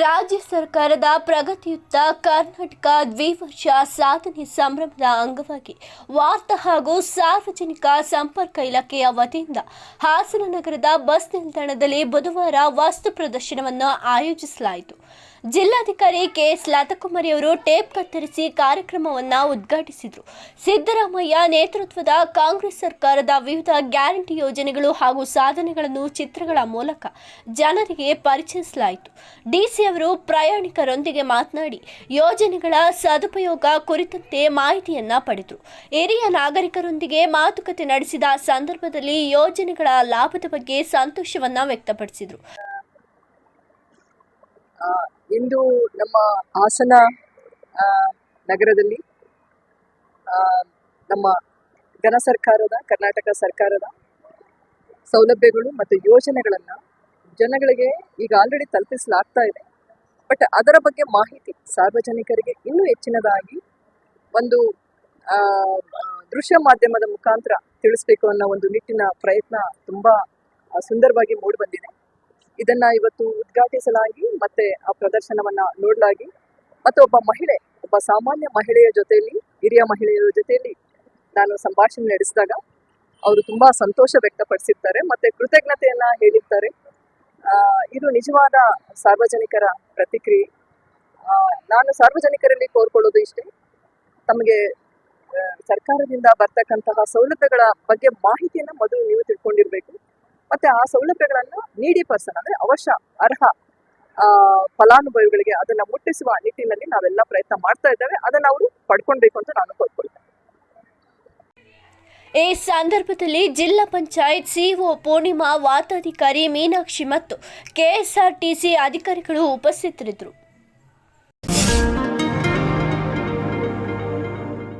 ರಾಜ್ಯ ಸರ್ಕಾರದ ಪ್ರಗತಿಯುತ್ತ ಕರ್ನಾಟಕ ದ್ವಿವರ್ಷ ಸಾಧನೆ ಸಂಭ್ರಮದ ಅಂಗವಾಗಿ ವಾರ್ತಾ ಹಾಗೂ ಸಾರ್ವಜನಿಕ ಸಂಪರ್ಕ ಇಲಾಖೆಯ ವತಿಯಿಂದ ಹಾಸನ ನಗರದ ಬಸ್ ನಿಲ್ದಾಣದಲ್ಲಿ ಬುಧವಾರ ವಸ್ತು ಪ್ರದರ್ಶನವನ್ನು ಆಯೋಜಿಸಲಾಯಿತು. ಜಿಲ್ಲಾಧಿಕಾರಿ ಕೆಎಸ್ ಲತಾಕುಮಾರಿ ಅವರು ಟೇಪ್ ಕತ್ತರಿಸಿ ಕಾರ್ಯಕ್ರಮವನ್ನು ಉದ್ಘಾಟಿಸಿದರು. ಸಿದ್ದರಾಮಯ್ಯ ನೇತೃತ್ವದ ಕಾಂಗ್ರೆಸ್ ಸರ್ಕಾರದ ವಿವಿಧ ಗ್ಯಾರಂಟಿ ಯೋಜನೆಗಳು ಹಾಗೂ ಸಾಧನೆಗಳನ್ನು ಚಿತ್ರಗಳ ಮೂಲಕ ಜನರಿಗೆ ಪರಿಚಯಿಸಲಾಯಿತು. ಡಿಸಿ ಅವರು ಪ್ರಯಾಣಿಕರೊಂದಿಗೆ ಮಾತನಾಡಿ, ಯೋಜನೆಗಳ ಸದುಪಯೋಗ ಕುರಿತಂತೆ ಮಾಹಿತಿಯನ್ನ ಪಡೆದರು. ಹಿರಿಯ ನಾಗರಿಕರೊಂದಿಗೆ ಮಾತುಕತೆ ನಡೆಸಿದ ಸಂದರ್ಭದಲ್ಲಿ ಯೋಜನೆಗಳ ಲಾಭದ ಬಗ್ಗೆ ಸಂತೋಷವನ್ನ ವ್ಯಕ್ತಪಡಿಸಿದರು. ಇಂದು ನಮ್ಮ ಹಾಸನ ನಗರದಲ್ಲಿ ನಮ್ಮ ಘನ ಸರ್ಕಾರದ, ಕರ್ನಾಟಕ ಸರ್ಕಾರದ ಸೌಲಭ್ಯಗಳು ಮತ್ತು ಯೋಜನೆಗಳನ್ನು ಜನಗಳಿಗೆ ಈಗ ಆಲ್ರೆಡಿ ತಲುಪಿಸಲಾಗ್ತಾ ಇದೆ. ಬಟ್ ಅದರ ಬಗ್ಗೆ ಮಾಹಿತಿ ಸಾರ್ವಜನಿಕರಿಗೆ ಇನ್ನೂ ಹೆಚ್ಚಿನದಾಗಿ ಒಂದು ದೃಶ್ಯ ಮಾಧ್ಯಮದ ಮುಖಾಂತರ ತಿಳಿಸ್ಬೇಕು ಅನ್ನೋ ಒಂದು ನಿಟ್ಟಿನ ಪ್ರಯತ್ನ ತುಂಬ ಸುಂದರವಾಗಿ ಮೂಡಿಬಂದಿದೆ ಇದನ್ನ ಇವತ್ತು ಉದ್ಘಾಟಿಸಲಾಗಿ ಮತ್ತೆ ಆ ಪ್ರದರ್ಶನವನ್ನ ನೋಡಲಾಗಿ, ಮತ್ತೆ ಒಬ್ಬ ಮಹಿಳೆ, ಒಬ್ಬ ಸಾಮಾನ್ಯ ಮಹಿಳೆಯ ಜೊತೆಯಲ್ಲಿ, ಹಿರಿಯ ಮಹಿಳೆಯರ ಜೊತೆಯಲ್ಲಿ ನಾನು ಸಂಭಾಷಣೆ ನಡೆಸಿದಾಗ ಅವರು ತುಂಬಾ ಸಂತೋಷ ವ್ಯಕ್ತಪಡಿಸಿರ್ತಾರೆ ಮತ್ತೆ ಕೃತಜ್ಞತೆಯನ್ನ ಹೇಳಿರ್ತಾರೆ. ಇದು ನಿಜವಾದ ಸಾರ್ವಜನಿಕರ ಪ್ರತಿಕ್ರಿಯೆ. ನಾನು ಸಾರ್ವಜನಿಕರಲ್ಲಿ ಕೋರ್ಕೊಳ್ಳೋದು ಇಷ್ಟೇ. ತಮಗೆ ಸರ್ಕಾರದಿಂದ ಬರ್ತಕ್ಕಂತಹ ಸೌಲಭ್ಯಗಳ ಬಗ್ಗೆ ಮಾಹಿತಿಯನ್ನ ಮೊದಲು ನೀವು ತಿಳ್ಕೊಂಡಿರ್ಬೇಕು. ಮತ್ತೆ ಆ ಸೌಲಭ್ಯಗಳನ್ನು ನೀಡಿ ಪರ್ಸನ್ ಅಂದ್ರೆ ಅವಶ್ಯ, ಅರ್ಹ ಫಲಾನುಭವಿಗಳಿಗೆ ಅದನ್ನ ಮುಟ್ಟಿಸುವ ನಿಟ್ಟಿನಲ್ಲಿ ನಾವೆಲ್ಲ ಪ್ರಯತ್ನ ಮಾಡ್ತಾ ಇದ್ದೇವೆ. ಅದನ್ನ ಅವರು ಪಡ್ಕೊಳ್ಬೇಕು ಅಂತ ನಾನು ಕೋರ್ಕೊಳ್ತೇನೆ. ಈ ಸಂದರ್ಭದಲ್ಲಿ ಜಿಲ್ಲಾ ಪಂಚಾಯತ್ ಸಿಇಒ ಪೂರ್ಣಿಮಾ, ವಾತಾಧಿಕಾರಿ ಮೀನಾಕ್ಷಿ ಮತ್ತು ಕೆಎಸ್ಆರ್ಟಿಸಿ ಅಧಿಕಾರಿಗಳು ಉಪಸ್ಥಿತರಿದ್ದರು.